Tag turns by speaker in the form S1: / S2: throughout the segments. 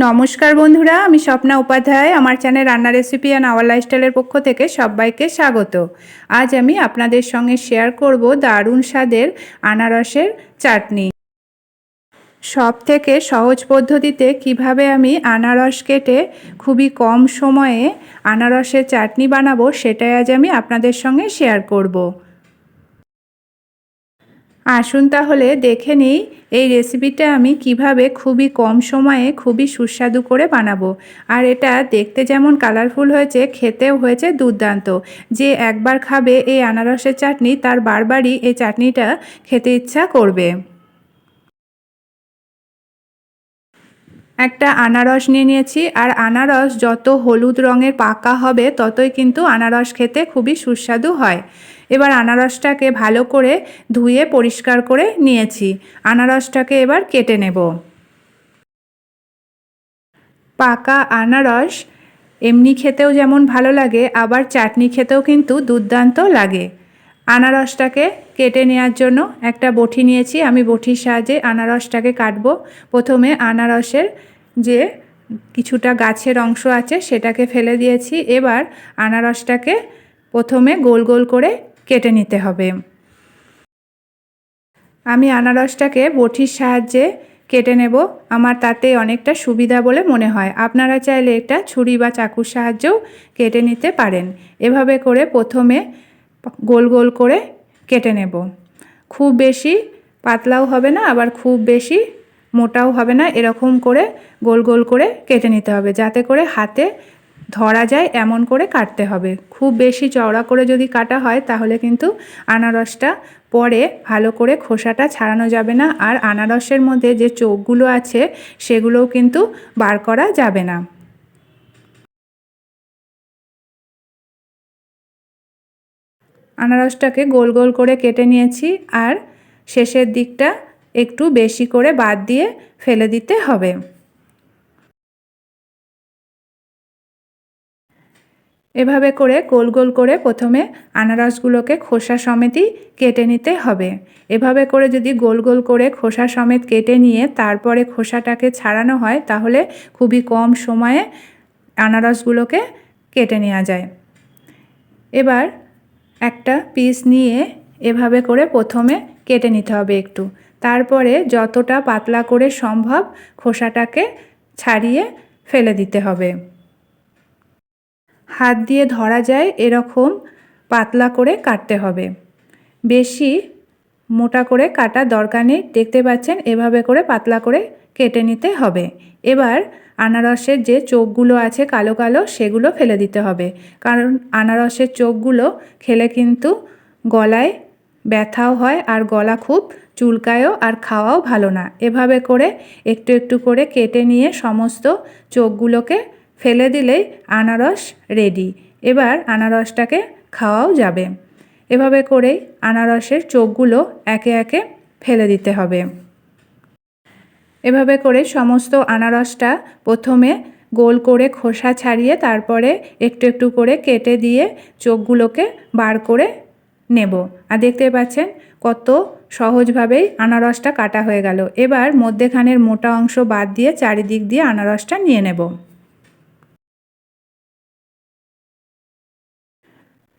S1: নমস্কার বন্ধুরা, আমি স্বপ্না উপাধ্যায়। আমার চ্যানেল রান্না রেসিপি অ্যান্ড আওয়ার লাইফস্টাইলের পক্ষ থেকে সবাইকে স্বাগত। আজ আমি আপনাদের সঙ্গে শেয়ার করব দারুণ স্বাদের আনারসের চাটনি। সব থেকে সহজ পদ্ধতিতে কীভাবে আমি আনারস কেটে খুবই কম সময়ে আনারসের চাটনি বানাবো, সেটাই আজ আমি আপনাদের সঙ্গে শেয়ার করব। আসুন তাহলে দেখে নিই এই রেসিপিটা আমি কীভাবে খুবই কম সময়ে খুবই সুস্বাদু করে বানাবো। আর এটা দেখতে যেমন কালারফুল হয়েছে, খেতেও হয়েছে দুর্দান্ত। যে একবার খাবে এই আনারসের চাটনি, তার বারবারই এই চাটনিটা খেতে ইচ্ছা করবে। একটা আনারস নিয়ে নিয়েছি, আর আনারস যত হলুদ রঙের পাকা হবে, ততই কিন্তু আনারস খেতে খুবই সুস্বাদু হয়। এবার আনারসটাকে ভালো করে ধুয়ে পরিষ্কার করে নিয়েছি। আনারসটাকে এবার কেটে নেব। পাকা আনারস এমনি খেতেও যেমন ভালো লাগে, আবার চাটনি খেতেও কিন্তু দুর্দান্ত লাগে। আনারসটাকে কেটে নেওয়ার জন্য একটা বটি নিয়েছি। আমি বটির সাহায্যে আনারসটাকে কাটব। প্রথমে আনারসের যে কিছুটা গাছের অংশ আছে সেটাকে ফেলে দিয়েছি। এবার আনারসটাকে প্রথমে গোল গোল করে কেটে নিতে হবে। আমি আনারসটাকে বটির সাহায্যে কেটে নেব। আমার তাতে অনেকটা সুবিধা বলে মনে হয়। আপনারা চাইলে এটা ছুরি বা চাকুর সাহায্যেও কেটে নিতে পারেন। এভাবে করে প্রথমে গোল গোল করে কেটে নেব। খুব বেশি পাতলাও হবে না, আবার খুব বেশি মোটাও হবে না। এরকম করে গোল গোল করে কেটে নিতে হবে। যাতে করে হাতে ধরা যায় এমন করে কাটতে হবে। খুব বেশি চওড়া করে যদি কাটা হয়, তাহলে কিন্তু আনারসটা পরে ভালো করে খোসাটা ছাড়ানো যাবে না। আর আনারসের মধ্যে যে চোখগুলো আছে, সেগুলোও কিন্তু বার করা যাবে না। আনারসটাকে গোল গোল করে কেটে নিয়েছি আর শেষের দিকটা একটু বেশি করে বাদ দিয়ে ফেলে দিতে হবে। এভাবে করে গোল গোল করে প্রথমে আনারসগুলোকে খোসা সমেতই কেটে নিতে হবে। এভাবে করে যদি গোল গোল করে খোসা সমেত কেটে নিয়ে তারপরে খোসাটাকে ছাড়ানো হয়, তাহলে খুবই কম সময়ে আনারসগুলোকে কেটে নেওয়া যায়। এবার একটা পিস নিয়ে এভাবে করে প্রথমে কেটে নিতে হবে একটু। তারপরে যতটা পাতলা করে সম্ভব খোসাটাকে ছাড়িয়ে ফেলে দিতে হবে। হাত দিয়ে ধরা যায় এরকম পাতলা করে কাটতে হবে। বেশি মোটা করে কাটার দরকার নেই। দেখতে পাচ্ছেন, এভাবে করে পাতলা করে কেটে নিতে হবে। এবার আনারসের যে চোখগুলো আছে কালো কালো, সেগুলো ফেলে দিতে হবে। কারণ আনারসের চোখগুলো খেলে কিন্তু গলায় ব্যথাও হয় আর গলা খুব চুলকায়ও আর খাওয়াও ভালো না। এভাবে করে একটু একটু করে কেটে নিয়ে সমস্ত চোখগুলোকে ফেলে দিলেই আনারস রেডি এবার আনারসটাকে খাওয়াও যাবে। এভাবে করেই আনারসের চোখগুলো একে একে ফেলে দিতে হবে। এভাবে করে সমস্ত আনারসটা প্রথমে গোল করে খোসা ছাড়িয়ে তারপরে একটু একটু করে কেটে দিয়ে চোখগুলোকে বার করে নেব। আর দেখতে পাচ্ছেন কত সহজভাবেই আনারসটা কাটা হয়ে গেল। এবার মধ্যেখানের মোটা অংশ বাদ দিয়ে চারিদিক দিয়ে আনারসটা নিয়ে নেব।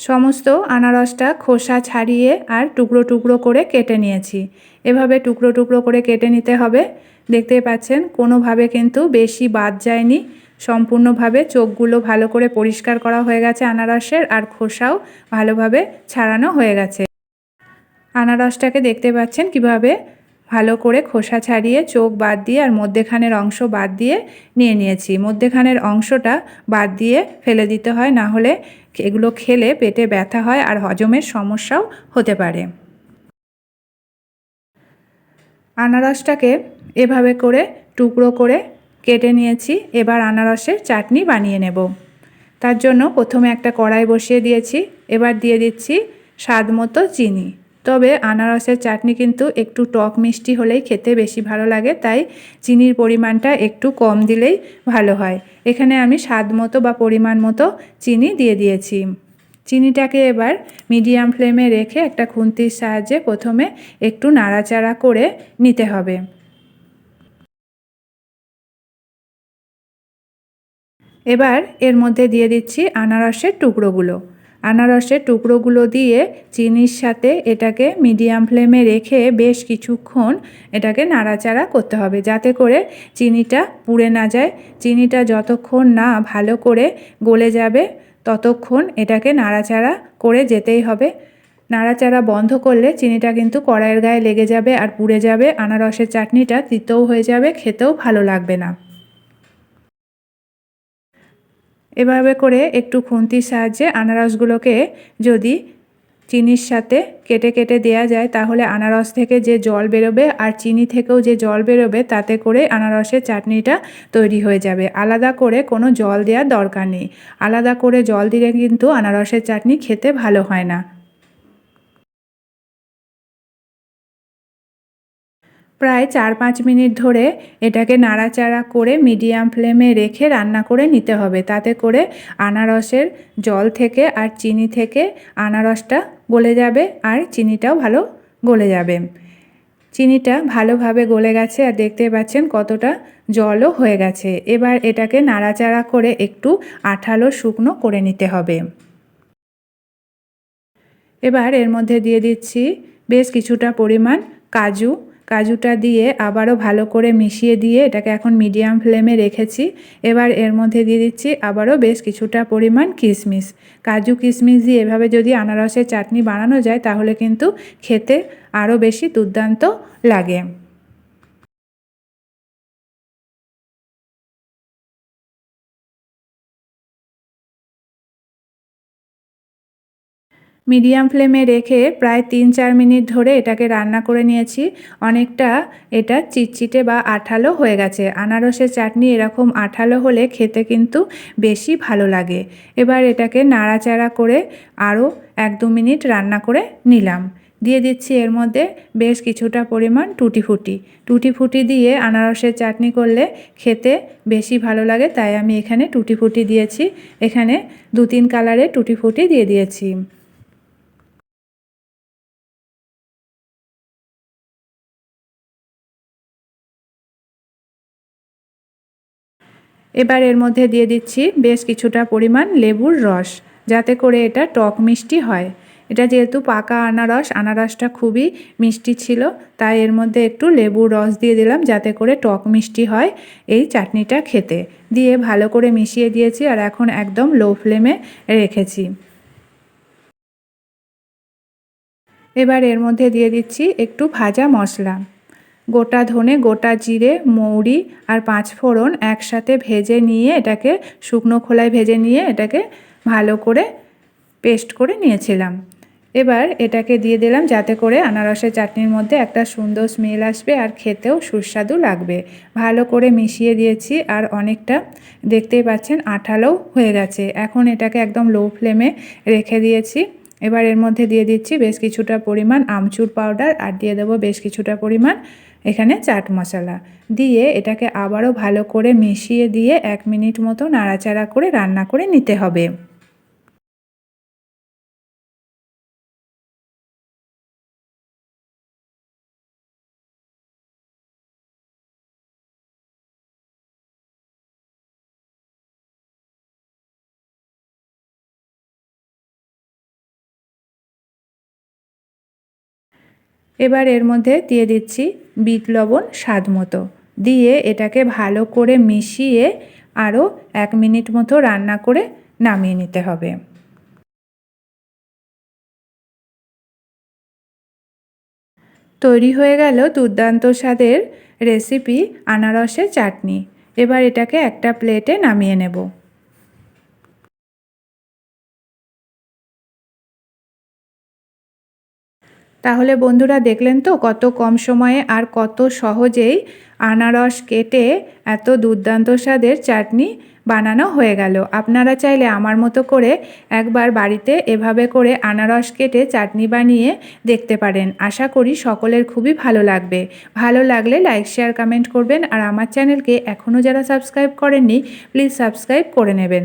S1: সমস্ত আনারসটা খোসা ছাড়িয়ে আর টুকরো টুকরো করে কেটে নিয়েছি। এভাবে টুকরো টুকরো করে কেটে নিতে হবে। দেখতে পাচ্ছেন, কোনোভাবে কিন্তু বেশি বাদ যায়নি। সম্পূর্ণভাবে চোখগুলো ভালো করে পরিষ্কার করা হয়ে গেছে আনারসের আর খোসাও ভালোভাবে ছাড়ানো হয়ে গেছে। আনারসটাকে দেখতে পাচ্ছেন কীভাবে ভালো করে খোসা ছাড়িয়ে চোখ বাদ দিয়ে আর মধ্যেখানের অংশ বাদ দিয়ে নিয়ে নিয়েছি। মধ্যেখানের অংশটা বাদ দিয়ে ফেলে দিতে হয়, না হলে এগুলো খেলে পেটে ব্যথা হয় আর হজমের সমস্যাও হতে পারে। আনারসটাকে এভাবে করে টুকরো করে কেটে নিয়েছি। এবার আনারসের চাটনি বানিয়ে নেব। তার জন্য প্রথমে একটা কড়াই বসিয়ে দিয়েছি। এবার দিয়ে দিচ্ছি স্বাদ মতো চিনি। তবে আনারসের চাটনি কিন্তু একটু টক মিষ্টি হলেই খেতে বেশি ভালো লাগে, তাই চিনির পরিমাণটা একটু কম দিলেই ভালো হয়। এখানে আমি স্বাদ মতো বা পরিমাণ মতো চিনি দিয়ে দিয়েছি। চিনিটাকে এবার মিডিয়াম ফ্লেমে রেখে একটা খুন্তির সাহায্যে প্রথমে একটু নাড়াচাড়া করে নিতে হবে। এবার এর মধ্যে দিয়ে দিচ্ছি আনারসের টুকরোগুলো। আনারসের টুকরোগুলো দিয়ে চিনির সাথে এটাকে মিডিয়াম ফ্লেমে রেখে বেশ কিছুক্ষণ এটাকে নাড়াচাড়া করতে হবে যাতে করে চিনিটা পুড়ে না যায়। চিনিটা যতক্ষণ না ভালো করে গলে যাবে, ততক্ষণ এটাকে নাড়াচাড়া করে যেতেই হবে। নাড়াচাড়া বন্ধ করলে চিনিটা কিন্তু কড়াইয়ের গায়ে লেগে যাবে আর পুড়ে যাবে। আনারসের চাটনিটা তিতেও হয়ে যাবে, খেতেও ভালো লাগবে না। এভাবে করে একটু খুন্তির সাহায্যে আনারসগুলোকে যদি চিনির সাথে কেটে কেটে দেয়া যায়, তাহলে আনারস থেকে যে জল বেরোবে আর চিনি থেকেও যে জল বেরোবে, তাতে করে আনারসের চাটনিটা তৈরি হয়ে যাবে। আলাদা করে কোনো জল দেওয়ার দরকার নেই। আলাদা করে জল দিলে কিন্তু আনারসের চাটনি খেতে ভালো হয় না। প্রায় চার পাঁচ মিনিট ধরে এটাকে নাড়াচাড়া করে মিডিয়াম ফ্লেমে রেখে রান্না করে নিতে হবে। তাতে করে আনারসের জল থেকে আর চিনি থেকে আনারসটা গলে যাবে আর চিনিটাও ভালো গলে যাবে। চিনিটা ভালোভাবে গলে গেছে আর দেখতে পাচ্ছেন কতটা জলও হয়ে গেছে। এবার এটাকে নাড়াচাড়া করে একটু আঠালো শুকনো করে নিতে হবে। এবার এর মধ্যে দিয়ে দিচ্ছি বেশ কিছুটা পরিমাণ কাজু কাজুটা দিয়ে আবারও ভালো করে মিশিয়ে দিয়ে এটাকে এখন মিডিয়াম ফ্লেমে রেখেছি। এবার এর মধ্যে দিয়ে দিচ্ছি আবারও বেশ কিছুটা পরিমাণ কিশমিশ কাজু কিশমিশ দিয়ে এভাবে যদি আনারসের চাটনি বানানো যায় তাহলে কিন্তু খেতে আরও বেশি দুর্দান্ত লাগে। মিডিয়াম ফ্লেমে রেখে প্রায় তিন চার মিনিট ধরে এটাকে রান্না করে নিয়েছি। অনেকটা এটা চিটচিটে বা আঠালো হয়ে গেছে। আনারসের চাটনি এরকম আঠালো হলে খেতে কিন্তু বেশি ভালো লাগে। এবার এটাকে নাড়াচাড়া করে আরও এক দু মিনিট রান্না করে নিলাম। দিয়ে দিচ্ছি এর মধ্যে বেশ কিছুটা পরিমাণ টুটি ফুটি টুটি ফুটি দিয়ে আনারসের চাটনি করলে খেতে বেশি ভালো লাগে, তাই আমি এখানে টুটি ফুটি দিয়েছি। এখানে দু তিন কালারে টুটি ফুটি দিয়ে দিয়েছি। এবার এর মধ্যে দিয়ে দিচ্ছি বেশ কিছুটা পরিমাণ লেবুর রস, যাতে করে এটা টক মিষ্টি হয়। এটা যেহেতু পাকা আনারস, আনারসটা খুবই মিষ্টি ছিল, তাই এর মধ্যে একটু লেবুর রস দিয়ে দিলাম যাতে করে টক মিষ্টি হয় এই চাটনিটা খেতে। দিয়ে ভালো করে মিশিয়ে দিয়েছি আর এখন একদম লো ফ্লেমে রেখেছি। এবার এর মধ্যে দিয়ে দিচ্ছি একটু ভাজা মশলা। গোটা ধনে, গোটা জিরে, মৌরি আর পাঁচ ফোড়ন একসাথে ভেজে নিয়ে এটাকে, শুকনো খোলায় ভেজে নিয়ে এটাকে ভালো করে পেস্ট করে নিয়েছিলাম। এবার এটাকে দিয়ে দিলাম যাতে করে আনারসের চাটনির মধ্যে একটা সুন্দর স্মেল আসবে আর খেতেও সুস্বাদু লাগবে। ভালো করে মিশিয়ে দিয়েছি আর অনেকটা, দেখতেই পাচ্ছেন, আঠালোও হয়ে গেছে। এখন এটাকে একদম লো ফ্লেমে রেখে দিয়েছি। এবার এর মধ্যে দিয়ে দিচ্ছি বেশ কিছুটা পরিমাণ আমচুর পাউডার আর দিয়ে দেবো বেশ কিছুটা পরিমাণ এখানে চাট মশলা। দিয়ে এটাকে আবারও ভালো করে মিশিয়ে দিয়ে এক মিনিট মতো নাড়াচাড়া করে রান্না করে নিতে হবে। এবার এর মধ্যে দিয়ে দিচ্ছি বিট লবণ স্বাদ মতো। দিয়ে এটাকে ভালো করে মিশিয়ে আরও এক মিনিট মতো রান্না করে নামিয়ে নিতে হবে। তৈরি হয়ে গেল দুর্দান্ত স্বাদের রেসিপি আনারসের চাটনি। এবার এটাকে একটা প্লেটে নামিয়ে নেব। তাহলে বন্ধুরা দেখলেন তো কত কম সময়ে আর কত সহজেই আনারস কেটে এত দুর্দান্ত স্বাদের চাটনি বানানো হয়ে গেল। আপনারা চাইলে আমার মতো করে একবার বাড়িতে এভাবে করে আনারস কেটে চাটনি বানিয়ে দেখতে পারেন। আশা করি সকলের খুবই ভালো লাগবে। ভালো লাগলে লাইক, শেয়ার, কমেন্ট করবেন আর আমার চ্যানেলকে এখনও যারা সাবস্ক্রাইব করেননি, প্লিজ সাবস্ক্রাইব করে নেবেন।